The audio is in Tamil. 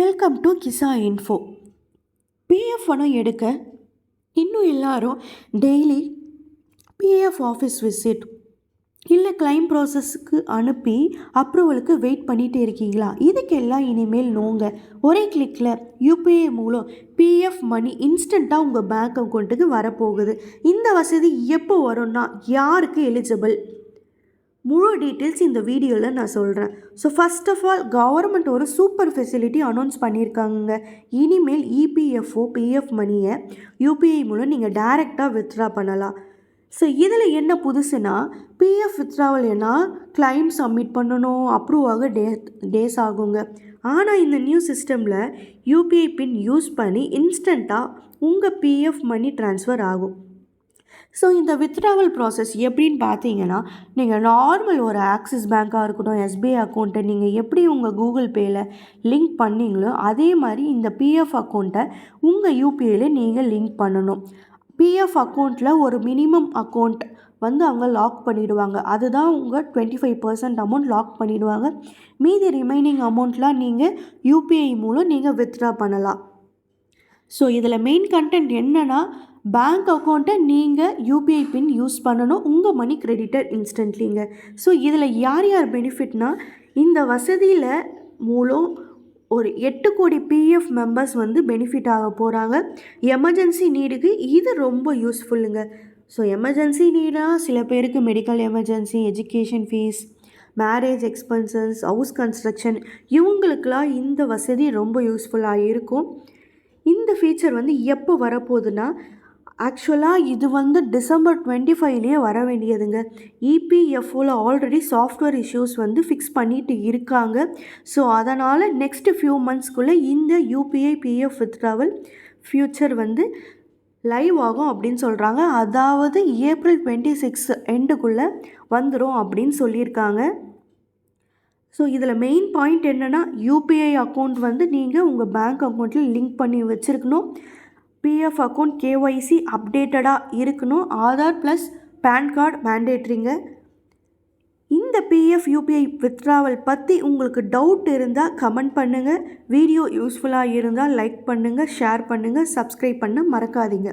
Welcome to Kisa info PF பணம் எடுக்க இன்னும் எல்லாரும் டெய்லி பிஎஃப் ஆஃபீஸ் விசிட் இல்லை கிளைம் ப்ராசஸ்க்கு அனுப்பி அப்ரூவலுக்கு வெயிட் பண்ணிகிட்டு இருக்கீங்களா? இதுக்கெல்லாம் இனிமேல் நோங்க. ஒரே கிளிக்கில் யூபிஐ மூலம் பிஎஃப் மணி இன்ஸ்டண்ட்டாக உங்கள் பேங்க் அக்கௌண்ட்டுக்கு வரப்போகுது. இந்த வசதி எப்போ வரும்னா யாருக்கு எலிஜிபிள் முழு டீட்டெயில்ஸ் இந்த வீடியோவில் நான் சொல்கிறேன் so first of all government ஒரு சூப்பர் ஃபெசிலிட்டி அனௌன்ஸ் பண்ணியிருக்காங்க இனிமேல் இபிஎஃப்ஓ பிஎஃப் மணியை யூபிஐ மூலம் நீங்கள் டைரெக்டாக வித்ட்ரா பண்ணலாம். ஸோ இதில் என்ன புதுசுனா பிஎஃப் வித்ராவல் ஏன்னா கிளைம் சப்மிட் பண்ணணும் அப்ரூவ் ஆக டே டேஸ் ஆகுங்க. ஆனால் இந்த நியூ சிஸ்டமில் யூபிஐ பின் யூஸ் பண்ணி இன்ஸ்டண்ட்டாக உங்கள் பிஎஃப் மணி ட்ரான்ஸ்ஃபர் ஆகும். ஸோ இந்த வித்ட்ராவல் ப்ராசஸ் எப்படின்னு பார்த்தீங்கன்னா நீங்கள் நார்மல் ஒரு ஆக்சிஸ் பேங்க்காக இருக்கட்டும் எஸ்பிஐ அக்கௌண்ட்டை நீங்கள் எப்படி உங்கள் கூகுள் பேயில் லிங்க் பண்ணீங்களோ அதே மாதிரி இந்த பிஎஃப் அக்கௌண்ட்டை உங்கள் யூபிஐயில் நீங்கள் லிங்க் பண்ணணும். பிஎஃப் அக்கௌண்ட்டில் ஒரு மினிமம் அக்கௌண்ட் வந்து அவங்க லாக் பண்ணிவிடுவாங்க அதுதான் உங்கள் twenty five percent amount lock பண்ணிவிடுவாங்க மீதி ரிமைனிங் அமௌண்ட்லாம் நீங்கள் யூபிஐ மூலம் நீங்கள் வித்ட்ரா பண்ணலாம். ஸோ இதில் மெயின் கண்டென்ட் என்னென்னா பேங்க் அக்கௌண்ட்டை நீங்கள் யூபிஐ பின் யூஸ் பண்ணணும். உங்கள் மணி கிரெடிட்டர் இன்ஸ்டன்ட்லிங்க ஸோ இதில் யார் யார் பெனிஃபிட்னா இந்த வசதியில் மூலம் ஒரு எட்டு கோடி பிஎஃப் மெம்பர்ஸ் வந்து பெனிஃபிட் ஆக போகிறாங்க எமர்ஜென்சி நீடுக்கு இது ரொம்ப யூஸ்ஃபுல்லுங்க ஸோ எமர்ஜென்சி நீடாக சில பேருக்கு medical emergency education fees marriage expenses house construction இவங்களுக்கெல்லாம் இந்த வசதி ரொம்ப யூஸ்ஃபுல்லாக இருக்கும். இந்த ஃபீச்சர் வந்து எப்போ வரப்போகுதுன்னா ஆக்சுவலாக இது வந்து டிசம்பர் டுவெண்ட்டி ஃபைவ்லேயே வர வேண்டியதுங்க. இபிஎஃப்ஓவில் ஆல்ரெடி சாஃப்ட்வேர் இஷ்யூஸ் வந்து ஃபிக்ஸ் பண்ணிட்டு இருக்காங்க. ஸோ அதனால் நெக்ஸ்ட்டு ஃபியூ மந்த்ஸ்க்குள்ளே இந்த யூபிஐ பிஎஃப் வித்ட்ராவல் ஃப்யூச்சர் வந்து லைவ் ஆகும் அப்படின்னு சொல்கிறாங்க அதாவது ஏப்ரல் டுவெண்ட்டி சிக்ஸ் எண்டுக்குள்ளே வந்துடும் அப்படின்னு சொல்லியிருக்காங்க. ஸோ இதில் மெயின் பாயிண்ட் என்னென்னா யூபிஐ அக்கௌண்ட் வந்து நீங்கள் உங்கள் பேங்க் அக்கௌண்ட்டில் லிங்க் பண்ணி வச்சுருக்கணும். பிஎஃப் அக்கௌண்ட் கேஒய்சி அப்டேட்டடாக இருக்கணும். ஆதார் ப்ளஸ் பேன் கார்டு மேண்டேட்ரிங்க இந்த பிஎஃப் யூபிஐ வித்ராவல் பற்றி உங்களுக்கு டவுட் இருந்தால் கமெண்ட் பண்ணுங்கள் வீடியோ யூஸ்ஃபுல்லாக இருந்தால் லைக் பண்ணுங்கள் ஷேர் பண்ணுங்கள் சப்ஸ்கிரைப் பண்ண மறக்காதீங்க.